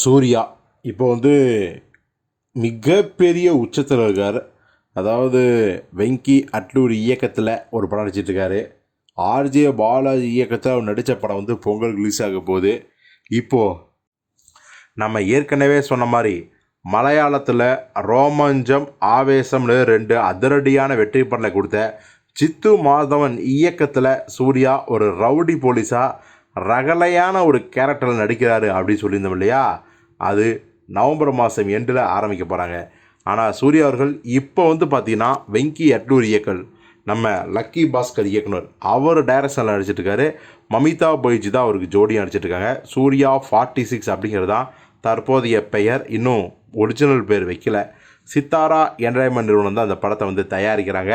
சூர்யா. இப்போ வந்து மிகப்பெரிய உச்சத்தில் இருக்கார். அதாவது வெங்கி அட்லூர் இயக்கத்தில் ஒரு படம் நடிச்சிட்ருக்காரு ஆர்ஜே பாலாஜி இயக்கத்தில் அவர் நடித்த படம் வந்து பொங்கல் ரிலீஸ் ஆக போகுது. இப்போது நம்ம ஏற்கனவே சொன்ன மாதிரி மலையாளத்தில் ரோமாஞ்சம் ஆவேசம்னு ரெண்டு அதிரடியான வெற்றி படலை கொடுத்த சித்து மாதவன் இயக்கத்தில் சூர்யா ஒரு ரவுடி போலீஸாக ரகலையான ஒரு கேரக்டரில் நடிக்கிறாரு அப்படின்னு சொல்லியிருந்தோம் இல்லையா? அது நவம்பர் மாதம் எண்டில் ஆரம்பிக்க போகிறாங்க ஆனால் சூர்யா அவர்கள் இப்போ வந்து பார்த்தீங்கன்னா வெங்கி அட்லூர் இயக்கல் நம்ம லக்கி பாஸ்கர் இயக்குனர் அவர் டைரக்ஷனில் நடிச்சிட்ருக்காரு மமிதா பயிற்சி தான் அவருக்கு ஜோடியாக நடிச்சிட்ருக்காங்க சூர்யா ஃபார்ட்டி சிக்ஸ் அப்படிங்கிறது தான் தற்போதைய பெயர். இன்னும் ஒரிஜினல் பேர் வைக்கல. சித்தாரா என்டர்டைன்மெண்ட் நிறுவனம் தான் அந்த படத்தை வந்து தயாரிக்கிறாங்க.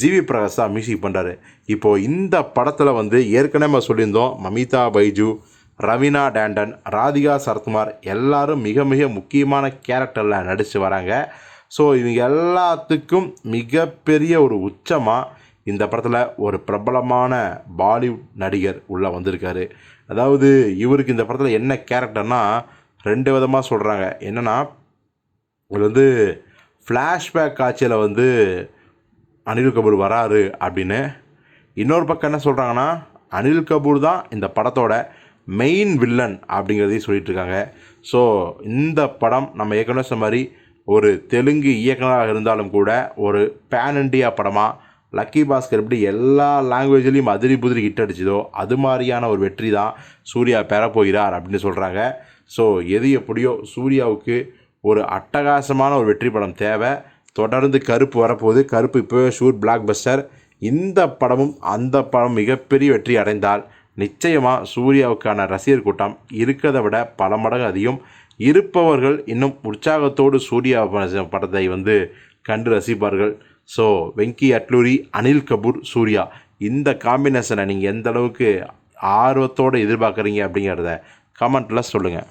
ஜிவி பிரகாஷ் தான் மியூசிக் பண்ணுறாரு இப்போது இந்த படத்தில் வந்து ஏற்கனவே நம்ம சொல்லியிருந்தோம் மமிதா பைஜு ரவீனா டேண்டன் ராதிகா சரத்குமார் எல்லாரும் மிக மிக முக்கியமான கேரக்டரில் நடித்து வராங்க. ஸோ இவங்க எல்லாத்துக்கும் மிகப்பெரிய ஒரு உச்சமாக இந்த படத்தில் ஒரு பிரபலமான பாலிவுட் நடிகர் உள்ளே வந்திருக்காரு. அதாவது இவருக்கு இந்த படத்தில் என்ன கேரக்டர்னா ரெண்டு விதமாக சொல்கிறாங்க என்னென்னா இவர் வந்து ஃப்ளாஷ்பேக் காட்சியில் வந்து அனில் கபூர் வராரு அப்படின்னு இன்னொரு பக்கம் என்ன சொல்கிறாங்கன்னா அனில் கபூர் தான் இந்த படத்தோட மெயின் வில்லன் அப்படிங்கிறதையும் சொல்லிட்டு இருக்காங்க. ஸோ இந்த படம் நம்ம ஏற்கனவே சொன்ன மாதிரி ஒரு தெலுங்கு இயக்குனராக இருந்தாலும் கூட ஒரு பேன் இண்டியா படமாக லக்கி பாஸ்கர் எப்படி எல்லா லாங்குவேஜ்லேயும் அதிரி புதிரி ஹிட் அடிச்சதோ அது மாதிரியான ஒரு வெற்றி தான் சூர்யா பெறப்போகிறார் அப்படின்னு சொல்கிறாங்க ஸோ எது எப்படியோ சூர்யாவுக்கு ஒரு அட்டகாசமான ஒரு வெற்றி படம் தேவை. தொடர்ந்து கருப்பு வரப்போகுது. கருப்பு இப்போவே ஷூட் பிளாக் பஸ்டர் இந்த படமும் அந்த படம் மிகப்பெரிய வெற்றி அடைந்தால் நிச்சயமாக சூர்யாவுக்கான ரசிகர் கூட்டம் இருக்கிறத விட பல மடங்கு அதிகம். இருப்பவர்கள் இன்னும் உற்சாகத்தோடு சூர்யா படத்தை வந்து கண்டு ரசிப்பார்கள். ஸோ வெங்கி அட்லூரி அனில் கபூர் சூர்யா இந்த காம்பினேஷனை நீங்கள் எந்த அளவுக்கு ஆர்வத்தோடு எதிர்பார்க்குறீங்க அப்படிங்கிறத கமெண்ட்டில் சொல்லுங்கள்